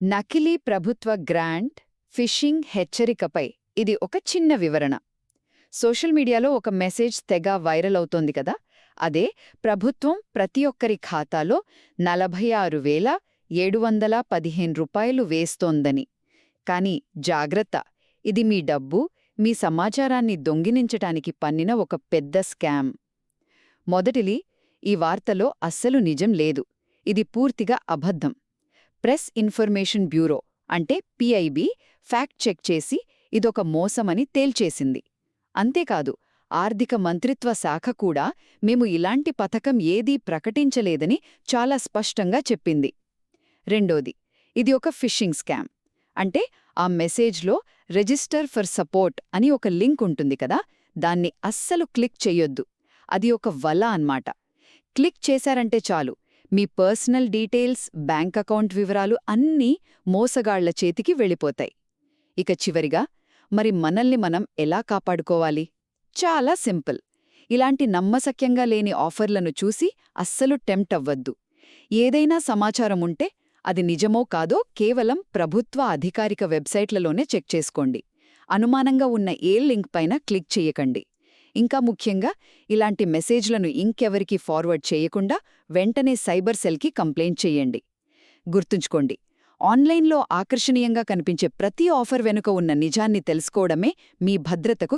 నకిలీ ప్రభుత్వ grant fishing హెచ్చరికపై ఇది ఒక చిన్న వివరణ. సోషల్ మీడియాలో ఒక మెసేజ్ తెగ వైరల్ అవుతోంది కదా అదే ప్రభుత్వం ప్రతి ఒక్కరి ఖాతాలో నలభై ఆరు వేల ఏడు వందల పదిహేను రూపాయలు వేస్తోందని. కాని జాగ్రత్త ఇది మీ డబ్బు మీ సమాచారాన్ని దొంగిలించటానికి పన్నిన ఒక పెద్ద స్కామ్. మొదటిలి ఈ వార్తలో అస్సలు నిజం లేదు ఇది పూర్తిగా అబద్ధం. ప్రెస్ ఇన్ఫర్మేషన్ బ్యూరో అంటే పిఐబి ఫ్యాక్ట్ చెక్ చేసి ఇదొక మోసమని తేల్చేసింది. అంతేకాదు ఆర్థిక మంత్రిత్వ శాఖ కూడా మేము ఇలాంటి పథకం ఏదీ ప్రకటించలేదని చాలా స్పష్టంగా చెప్పింది. రెండోది ఇది ఒక ఫిషింగ్ స్కామ్. అంటే ఆ మెసేజ్లో రిజిస్టర్ ఫర్ సపోర్ట్ అని ఒక లింక్ ఉంటుంది కదా దాన్ని అస్సలు క్లిక్ చెయ్యొద్దు. అది ఒక వల అన్మాట క్లిక్ చేశారంటే చాలు మీ పర్సనల్ డీటెయిల్స్ బ్యాంక్ అకౌంట్ వివరాలు అన్నీ మోసగాళ్ళ చేతికి వెళ్ళిపోతాయి. ఇక చివరిగా మరి మనల్ని మనం ఎలా కాపాడుకోవాలి? చాలా సింపుల్. ఇలాంటి నమ్మసక్యంగా లేని ఆఫర్లను చూసి అస్సలు టెంప్ట్ అవ్వద్దు. ఏదైనా సమాచారం ఉంటే అది నిజమో కాదో కేవలం ప్రభుత్వ అధికారిక వెబ్సైట్లలోనే చెక్ చేసుకోండి. అనుమానంగా ఉన్న ఏ లింక్ పైన క్లిక్ చెయ్యకండి ఇంకా ముఖ్యంగా ఇలాంటి మెసేజ్లను ఇంకెవరికి ఫార్వర్డ్ చేయకుండా వెంటనే సైబర్ సెల్కి కంప్లైంట్ చెయ్యండి గుర్తుంచుకోండి ఆన్లైన్లో ఆకర్షణీయంగా కనిపించే ప్రతి ఆఫర్ వెనుక ఉన్న నిజాన్ని తెలుసుకోవడమే మీ భద్రతకు